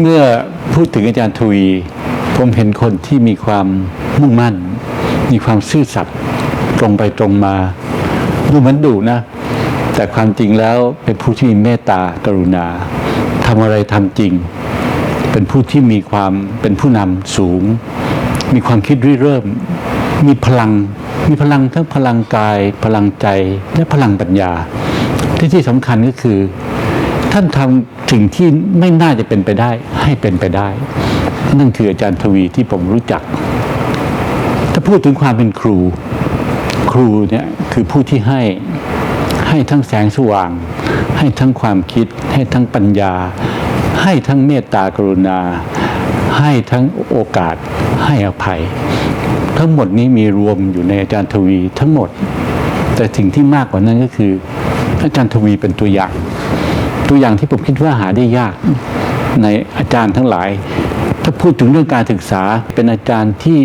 เมื่อพูดถึงอาจารย์ทวี ผมเห็นคนที่มีความมุ่งมั่น มีความซื่อสัตย์ตรงไปตรงมา ดูเหมือนดุนะ แต่ความจริงแล้วเป็นผู้ที่มีเมตตากรุณาทำอะไรทำจริง เป็นผู้ที่มีความเป็นผู้นำสูง มีความคิดริเริ่ม มีพลัง มีพลังทั้งพลังกาย พลังใจและพลังปัญญา ที่ที่สำคัญก็คือ ท่านทำสิ่งที่ไม่น่าจะเป็นไปได้ ให้เป็นไปได้ นั่นคืออาจารย์ทวีที่ผมรู้จัก ถ้าพูดถึงความเป็นครู ครูเนี่ยคือผู้ที่ให้ให้ทั้งแสงสว่าง ให้ทั้งความคิด ให้ทั้งปัญญา ให้ทั้งเมตตากรุณา ให้ทั้งโอกาส ให้อภัย ทั้งหมดนี้มีรวมอยู่ในอาจารย์ทวีทั้งหมด แต่สิ่งที่มากกว่านั้นก็คือ อาจารย์ทวีเป็นตัวอย่าง ตัวอย่างที่ผมคิดว่าหาได้ยากในอาจารย์ทั้งหลาย ถ้าพูดถึงเรื่องการศึกษาเป็นอาจารย์ที่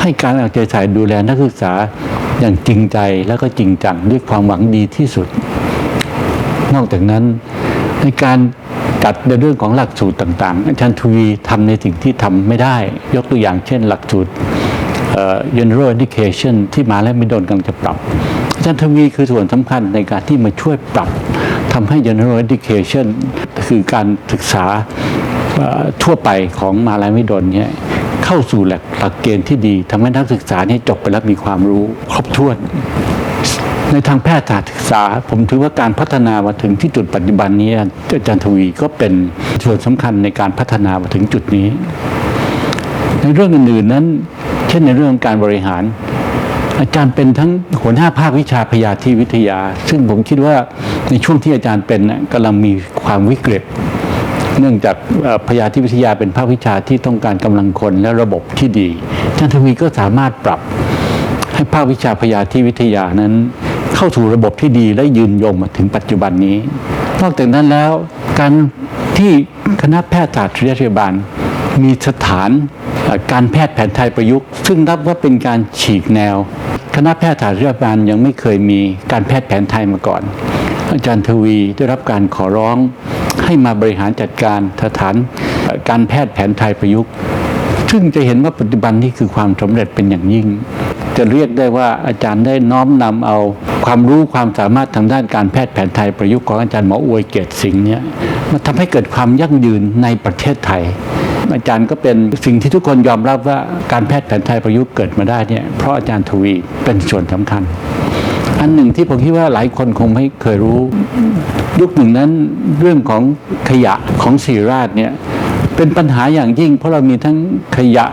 ให้การเอาใจใส่ดูแลนักศึกษาอย่างจริงใจแล้วก็จริงจังด้วยความหวังดีที่สุด นอกจากนั้นในการจัดในเรื่องของหลักสูตรต่างๆ อาจารย์ทวีทำในสิ่งที่ทำไม่ได้ ยกตัวอย่างเช่น หลักสูตร general education ที่มาและไม่โดนกำลังจะปรับ อาจารย์ทวีคือส่วนสำคัญในการที่มาช่วยปรับทำให้ general education คือการศึกษาทั่วไปของมหาลัยม่ดนเนี่ยเข้าสู่หลักหลักเกณฑ์ที่ดีทำให้นักศึกษาเนี่ยจบไปแล้วมีความรู้ครบถ้วน ในทางแพทยศาสตร์ศึกษา ผมถือว่าการพัฒนามาถึงที่จุดปัจจุบันนี้อาจารย์ทวีก็เป็นส่วนสำคัญในการพัฒนามาถึงจุดนี้ ในเรื่องอื่นๆนั้น เช่นในเรื่องการบริหาร อาจารย์เป็นทั้งหัวหน้าภาควิชาพยาธิวิทยา ซึ่งผมคิดว่าในช่วงที่อาจารย์เป็นกำลังมีความวิกฤต เนื่องจากพยาธิวิทยาเป็นภาควิชาที่ต้องการกำลังคนและระบบที่ดีอาจารย์ทวีก็สามารถปรับให้ภาควิชาพยาธิวิทยานั้น เข้าสู่ระบบที่ดีและยืนยงมาถึงปัจจุบันนี้ นอกจากนั้นแล้วการที่คณะแพทยศาสตร์ศิริราชพยาบาลมีสถานการแพทย์แผนไทยประยุกต์ ซึ่งนับว่าเป็นการฉีกแนว คณะแพทยศาสตร์ริราชพยาบาลยังไม่เคยมีการแพทย์แผนไทยมาก่อน อาจารย์ทวีได้รับการขอร้องให้มาบริหารจัดการสถานการแพทย์แผนไทยประยุกต์ ซึ่งจะเห็นว่าปัจจุบันนี้คือความสำเร็จเป็นอย่างยิ่ง จะเรียกได้ว่าอาจารย์ได้น้อมนำเอาความรู้ความสามารถทางด้านการแพทย์แผนไทยประยุกต์ของอาจารย์หมออวยเกตสิงห์เนี่ยมาทำให้เกิดความยั่งยืนในประเทศไทย อาจารย์ก็เป็นสิ่งที่ทุกคนยอมรับว่าการแพทย์แผนไทยประยุกต์เกิดมาได้เนี่ยเพราะอาจารย์ทวีเป็นส่วนสำคัญ อันหนึ่งที่ผมคิดว่าหลายคนคงไม่เคยรู้ ยุคหนึ่งนั้นเรื่องของขยะของศิริราชเนี่ยเป็นปัญหาอย่างยิ่ง เพราะเรามีทั้งขยะ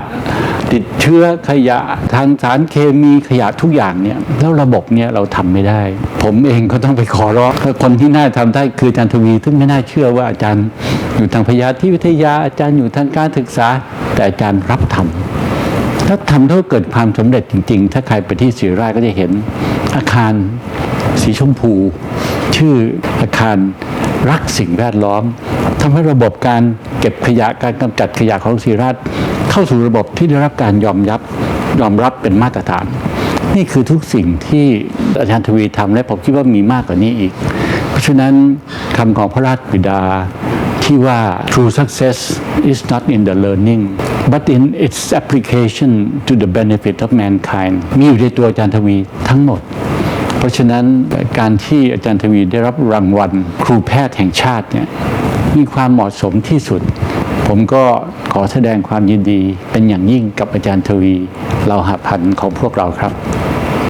ติดเชื้อขยะทางสารเคมีขยะทุกอย่างเนี่ยแล้วระบบเนี่ยเราทำไม่ได้ ผมเองก็ต้องไปขอร้องคนที่น่าทำได้คืออาจารย์ทวี ซึ่งไม่น่าเชื่อว่าอาจารย์ อยู่ทางพยาธิวิทยาอาจารย์อยู่ทางการศึกษา แต่อาจารย์รับทำถ้าทำให้เกิดความสำเร็จจริง ๆ ถ้าใครไปที่ศิริราชก็จะเห็นอาคารสีชมพู ชื่ออาคารรักสิ่งแวดล้อมทำให้ระบบการเก็บขยะการกำจัดขยะของศิริราชเข้าสู่ระบบที่ได้รับการยอมรับยอมรับเป็นมาตรฐาน นี่คือทุกสิ่งที่อาจารย์ทวีทำและผมคิดว่ามีมากกว่านี้อีก เพราะฉะนั้นคำของพระราชบิดา ที่ว่า true success is not in the learning but in its application to the benefit of mankind มีอยู่ในตัวอาจารย์ทวีทั้งหมดเพราะฉะนั้นการที่อาจารย์ทวีได้รับรางวัล ครูแพทย์แห่งชาติเนี่ยมีความเหมาะสมที่สุด ผมก็ขอแสดงความยินดีเป็นอย่างยิ่งกับอาจารย์ทวี เราหาพันของพวกเราครับ